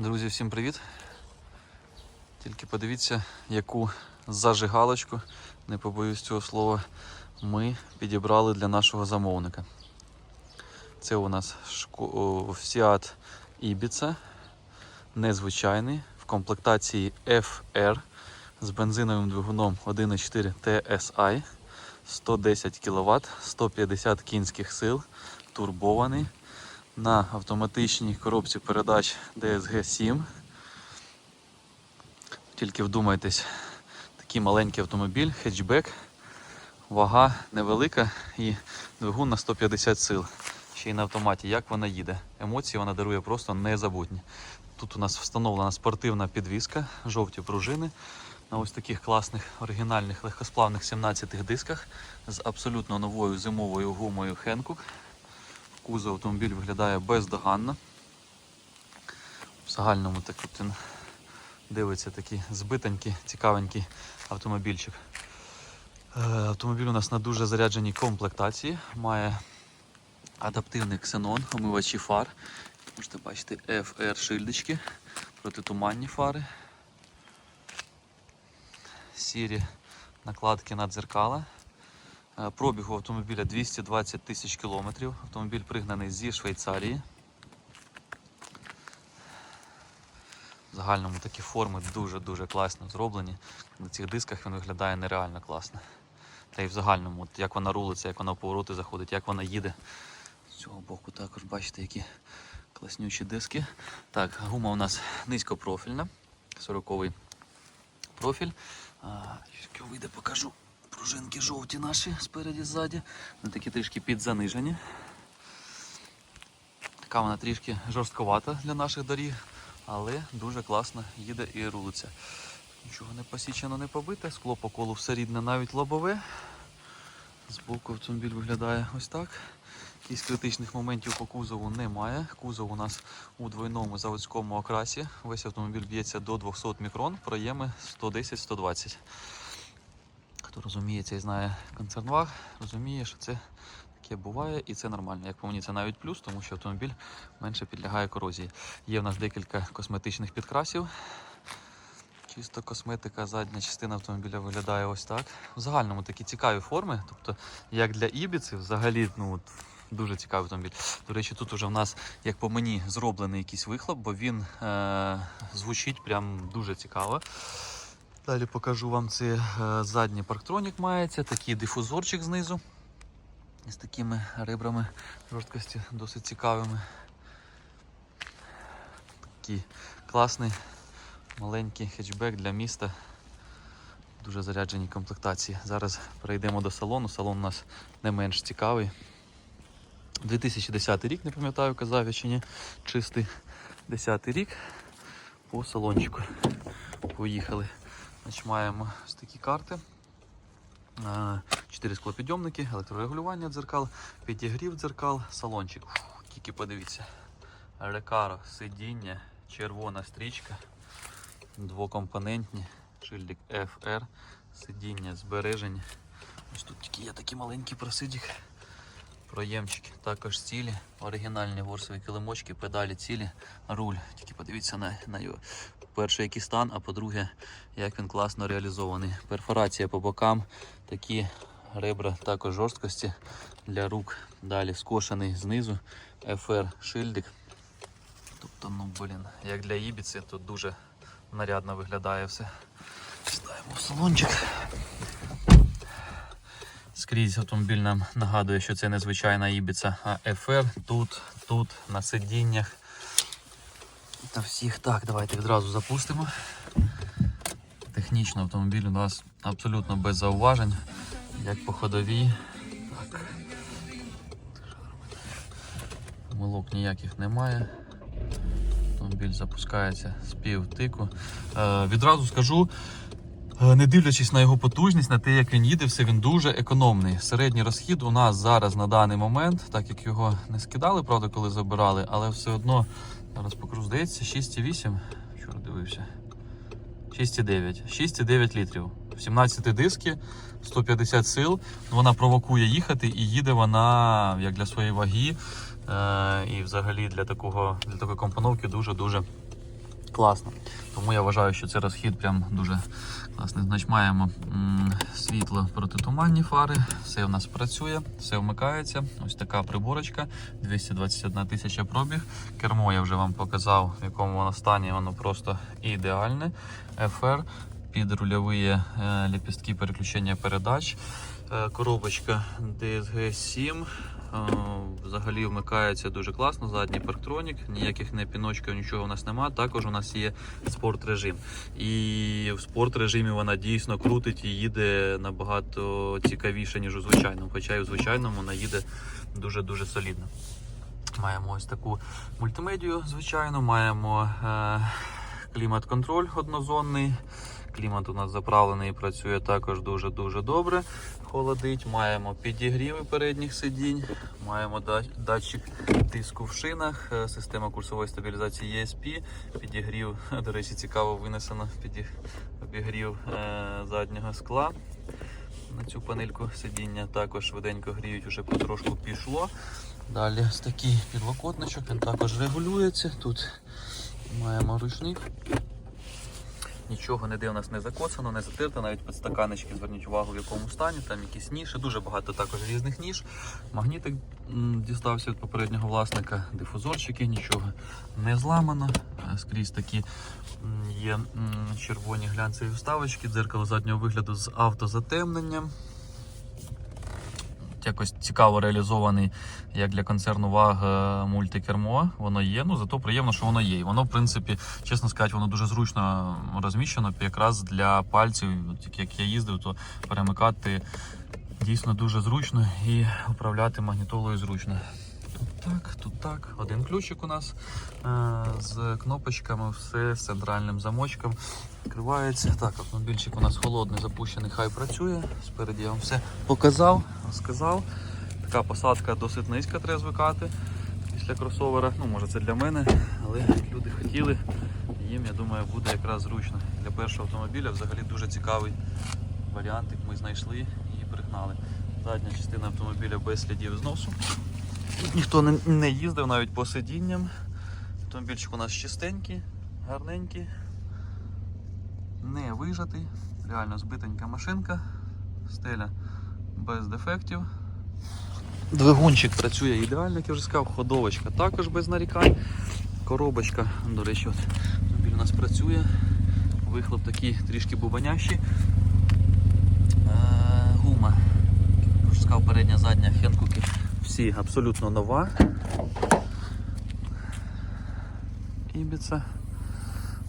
Друзі, всім привіт! Тільки подивіться, яку зажигалочку, не побоюсь цього слова, ми підібрали для нашого замовника. Це у нас Fiat Ibiza, незвичайний, в комплектації FR з бензиновим двигуном 1.4 TSI, 110 кВт, 150 кінських сил, турбований на автоматичній коробці передач DSG 7. Тільки вдумайтесь, такий маленький автомобіль, хетчбек, вага невелика і двигун на 150 сил. Ще й на автоматі. Як вона їде? Емоції вона дарує просто незабутні. Тут у нас встановлена спортивна підвіска, жовті пружини на ось таких класних оригінальних легкосплавних 17 дисках з абсолютно новою зимовою гумою Hankook. Кузов автомобіль виглядає бездоганно. В загальному так от він дивиться такий збитенький, цікавенький автомобільчик. Е, Автомобіль у нас на дуже зарядженій комплектації. Має адаптивний ксенон, омивачі фар. Можете бачити FR шильдички, протитуманні фари. Сірі накладки на дзеркала. Е, Пробігу автомобіля 220 тисяч кілометрів. Автомобіль пригнаний зі Швейцарії. В загальному такі форми дуже-дуже класно зроблені. На цих дисках він виглядає нереально класно. Та й в загальному, от як вона рулиться, як вона в повороти заходить, як вона їде. З цього боку також бачите, які класнючі диски. Так, гума у нас низькопрофільна, 40-й профіль. Якщо вийде, покажу. Пружинки жовті наші спереді ззаді. Вони такі трішки підзанижені. Така вона трішки жорстковата для наших доріг, але дуже класно їде і рулиться. Нічого не посічено, не побите, скло по колу все рідне, навіть лобове. Збоку автомобіль виглядає ось так. Якихось критичних моментів по кузову немає. Кузов у нас у двойному заводському окрасі. Весь автомобіль б'ється до 200 мікрон, проєми 110-120. Хто розуміється і знає концернваг, розуміє, що це таке буває і це нормально. Як по мені, це навіть плюс, тому що автомобіль менше підлягає корозії. Є в нас декілька косметичних підкрасів. Чисто косметика, задня частина автомобіля виглядає ось так. В загальному такі цікаві форми. Тобто, як для Ібіці, взагалі, ну дуже цікавий автомобіль. До речі, тут уже в нас, як по мені, зроблений якийсь вихлоп, бо він е- звучить прям дуже цікаво. Далі покажу вам це задній парктронік мається, такий дифузорчик знизу. З такими ребрами жорсткості досить цікавими. Такий класний маленький хетчбек для міста. Дуже заряджені комплектації. Зараз перейдемо до салону. Салон у нас не менш цікавий. 2010 рік, не пам'ятаю, казав я чи ні. Чистий 10 рік по салончику. Поїхали. Значить, маємо ось такі карти. Чотири склопідйомники, електрорегулювання дзеркал, підігрів дзеркал, салончик. Фух, тільки подивіться. Рекаро, сидіння, червона стрічка, двокомпонентні, шильдик FR, сидіння збережені. Ось тут тільки є такий маленький просидік. Проємчики також цілі, оригінальні ворсові килимочки, педалі цілі, руль. Тільки подивіться на, на його. По-перше, який стан, а по-друге, як він класно реалізований. Перфорація по бокам, такі ребра також жорсткості для рук. Далі скошений знизу, FR шильдик. Тобто, ну блін, як для Ібіці, тут дуже нарядно виглядає все. Ставимо в салончик. Скрізь автомобіль нам нагадує, що це не звичайна Ібіца, а FR. Тут, тут, на сидіннях. Та всіх так, давайте відразу запустимо. Технічно автомобіль у нас абсолютно без зауважень, як по ходовій. Так. Помилок ніяких немає. Автомобіль запускається з півтику. Е, відразу скажу, Е, Не дивлячись на його потужність, на те, як він їде, все він дуже економний. Середній розхід у нас зараз на даний момент, так як його не скидали, правда, коли забирали, але все одно, зараз покажу, здається, 6,8. Вчора дивився. 6,9. 6,9 літрів. 17 диски, 150 сил. Вона провокує їхати і їде вона як для своєї ваги. Е, і взагалі для такого для такої компоновки дуже-дуже класно. Тому я вважаю, що це розхід прям дуже класний. Значить, маємо світло протитуманні фари, все в нас працює, все вмикається. Ось така приборочка, 221 тисяча пробіг. Кермо я вже вам показав, в якому воно стані, воно просто ідеальне. FR, підрульові е, ліпістки переключення передач. Е, Коробочка DSG 7. Е, Взагалі вмикається дуже класно. Задній парктронік, ніяких не піночків, нічого у нас нема. Також у нас є спорт режим. І в спорт режимі вона дійсно крутить і їде набагато цікавіше, ніж у звичайному. Хоча і у звичайному вона їде дуже-дуже солідно. Маємо ось таку мультимедію, звичайно, маємо е, клімат-контроль однозонний. Клімат у нас заправлений і працює також дуже-дуже добре. Холодить. Маємо підігріви передніх сидінь, маємо датчик тиску в шинах, е, система курсової стабілізації ESP, підігрів, до речі, цікаво винесено підіг- обігрів е, заднього скла. На цю панельку сидіння також швиденько гріють, уже потрошку пішло. Далі такий підлокотничок, він також регулюється. Тут маємо ручник. Нічого ніде у нас не закоцано, не затирте, навіть підстаканечки, зверніть увагу в якому стані, там якісь ніші, дуже багато також різних ніж. Магнітик дістався від попереднього власника, дифузорчики, нічого не зламано. Е, Скрізь такі є червоні глянцеві вставочки, дзеркало заднього вигляду з автозатемненням. Якось цікаво реалізований як для концерну ВАГ мультикермо. Воно є. Ну зато приємно, що воно є. І воно, в принципі, чесно сказати, воно дуже зручно розміщено якраз для пальців. Як я їздив, то перемикати дійсно дуже зручно і управляти магнітолою зручно. Так, тут так. Один ключик у нас е, з кнопочками, все з центральним замочком. Відкривається. Так, автомобільчик у нас холодний, запущений, хай працює. Спереді я вам все показав, розказав. Така посадка досить низька, треба звикати після кросовера. Ну, може це для мене, але люди хотіли. Їм, я думаю, буде якраз зручно. Для першого автомобіля взагалі дуже цікавий варіантик. Ми знайшли і пригнали. Задня частина автомобіля без слідів зносу. Тут ніхто не, не їздив навіть по сидінням. Автомобільчик у нас чистенький, гарненький, не вижатий, реально збитенька машинка, стеля без дефектів. Двигунчик працює ідеально, як я вже сказав, ходовочка також без нарікань. Коробочка, до речі, от автомобіль у нас працює. Вихлоп такий трішки бубанящий. Е, Гума, я вже сказав, передня, задня хенкуки всі абсолютно нова. Ібіца.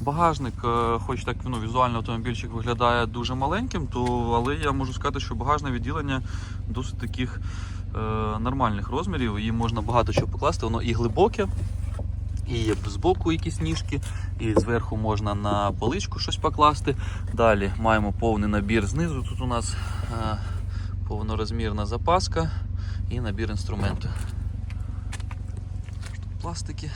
Багажник, е, хоч так ну, візуально автомобільчик виглядає дуже маленьким, то, але я можу сказати, що багажне відділення досить таких е, нормальних розмірів. Її можна багато чого покласти, воно і глибоке, і є збоку якісь ніжки, і зверху можна на поличку щось покласти. Далі маємо повний набір знизу. Тут у нас е, повнорозмірна запаска і набір інструменту. Тут пластики.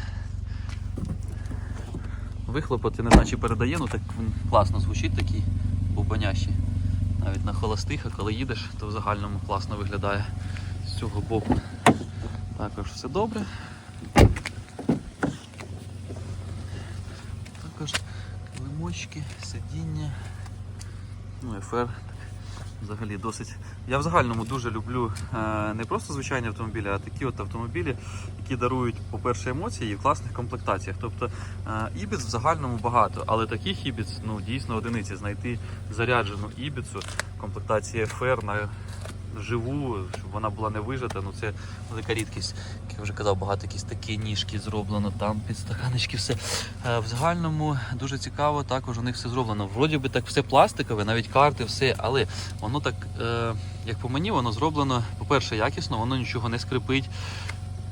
Вихлопот, я не знаю, чи передає, ну так він класно звучить такий бубанящий. Навіть на холостих, а коли їдеш, то в загальному класно виглядає з цього боку. Також все добре. Також килимочки, сидіння. Ну, FR взагалі досить. Я в загальному дуже люблю е, не просто звичайні автомобілі, а такі от автомобілі, які дарують, по-перше, емоції і в класних комплектаціях. Тобто е, ібіц в загальному багато, але таких ібіц ну, дійсно одиниці. Знайти заряджену ібіцу комплектації FR на живу, щоб вона була не вижата, ну це велика рідкість. Як я вже казав, багато якісь такі ніжки зроблено, там підстаканечки, все. Е, В загальному дуже цікаво, також у них все зроблено. Вроді би так все пластикове, навіть карти, все, але воно так, як по мені, воно зроблено, по-перше, якісно, воно нічого не скрипить.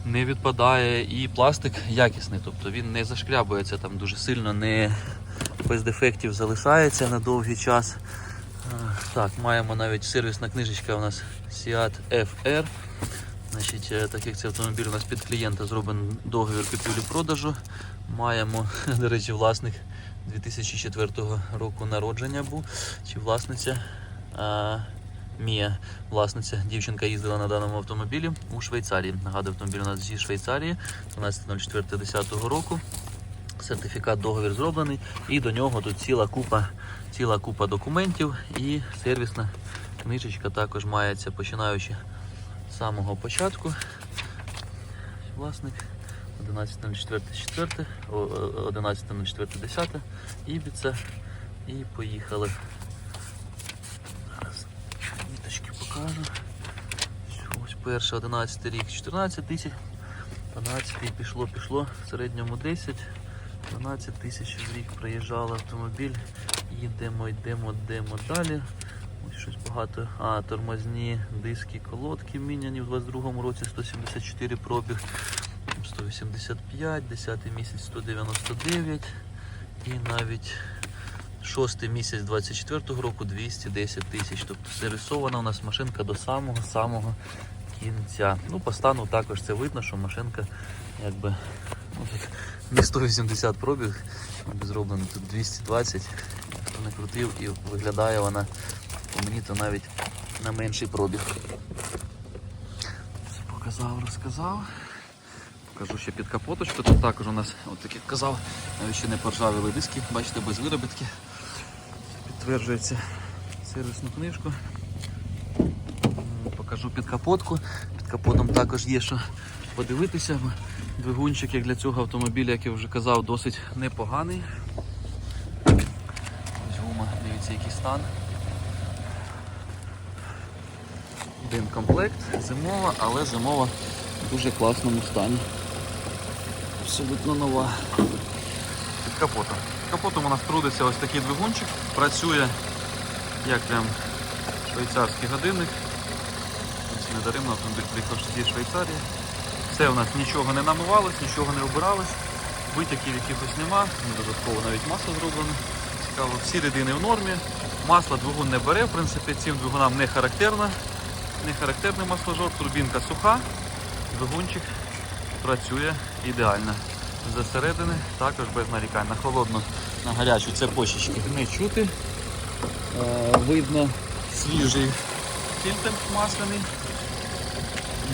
Не відпадає і пластик якісний, тобто він не зашкрябується там дуже сильно, не без дефектів залишається на довгий час. Так, маємо навіть сервісна книжечка у нас Seat FR. Значить, е, так як це автомобіль у нас під клієнта зроблений договір купівлі-продажу. Маємо, до речі, власник 2004 року народження був, чи власниця. Мія, власниця, дівчинка їздила на даному автомобілі у Швейцарії. Нагадую, автомобіль у нас зі Швейцарії 12.04.10 року. Сертифікат договір зроблений, і до нього тут ціла купа, ціла купа документів і сервісна книжечка також мається, починаючи з самого початку. Власник 11.04.4, о, о, 11.04.10, Ібіца. І поїхали. Зараз міточки покажу. Ось перший 11 рік 14 тисяч. 12 пішло, пішло, в середньому 10. 12 тисяч в рік приїжджав автомобіль. Їдемо, йдемо, йдемо далі. Ось щось багато. А, тормозні диски, колодки міняні в 22-му році 174 пробіг. 185, 10 місяць 199 і навіть 6 місяць 24 року 210 тисяч. Тобто сервісована у нас машинка до самого-самого кінця. Ну, по стану також це видно, що машинка якби ну, тут не 180 пробіг, зроблено тут 220. Хто не крутив і виглядає вона по мені то навіть на менший пробіг. Все показав, розказав. Покажу ще під капоточку. Тут також у нас, от як казав, навіть ще не поржавіли диски, бачите, без виробітки. Підтверджується сервісну книжку. Покажу під капотку. Під капотом також є що подивитися. Двигунчик, як для цього автомобіля, як я вже казав, досить непоганий. Ось гума, дивіться, який стан. Один комплект, зимова, але зимова в дуже класному стані. Абсолютно нова. Під капотом. Під капотом у нас трудиться ось такий двигунчик, працює як прям швейцарський годинник. Ось недаремно автомобіль приїхав зі Швейцарії. Все у нас нічого не намивалось, нічого не обиралось, витяків якихось нема, ну, додатково навіть масло зроблено. Цікаво, всі рідини в нормі. Масло двигун не бере, в принципі, цим двигунам не характерно. Не характерний масложор, турбінка суха, двигунчик працює ідеально. Зсередини також без нарікань. На холодну, на гарячу цепочечки не чути. Е, видно свіжий фільтр масляний.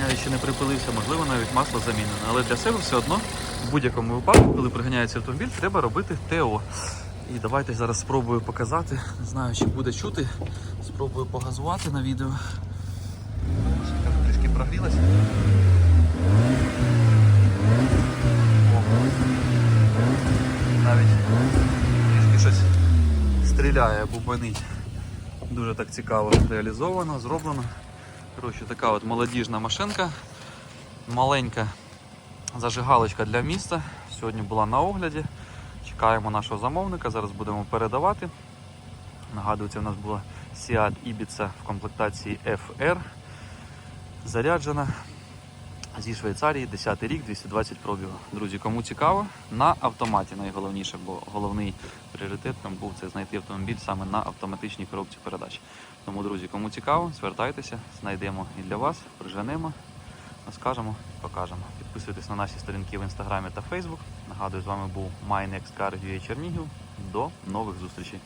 Навіть ще не припилився, можливо, навіть масло замінене. Але для себе все одно в будь-якому випадку, коли приганяється автомобіль, треба робити ТО. І давайте зараз спробую показати. Не знаю, чи буде чути. Спробую погазувати на відео. Трішки прогрілася. Навіть трішки щось стріляє, бубанить. Дуже так цікаво реалізовано, зроблено. Коротше, така от молодіжна машинка. Маленька зажигалочка для міста. Сьогодні була на огляді. Чекаємо нашого замовника, зараз будемо передавати. Нагадую, це у нас була Seat Ibiza в комплектації FR. Заряджена зі Швейцарії, 10 рік, 220 пробігу. Друзі, кому цікаво, на автоматі найголовніше, бо головний пріоритет там був це знайти автомобіль саме на автоматичній коробці передач. Тому, друзі, кому цікаво, звертайтеся, знайдемо і для вас, приженемо, розкажемо, покажемо. Підписуйтесь на наші сторінки в інстаграмі та Фейсбук. Нагадую, з вами був MyNextCar.ua Чернігів. До нових зустрічей!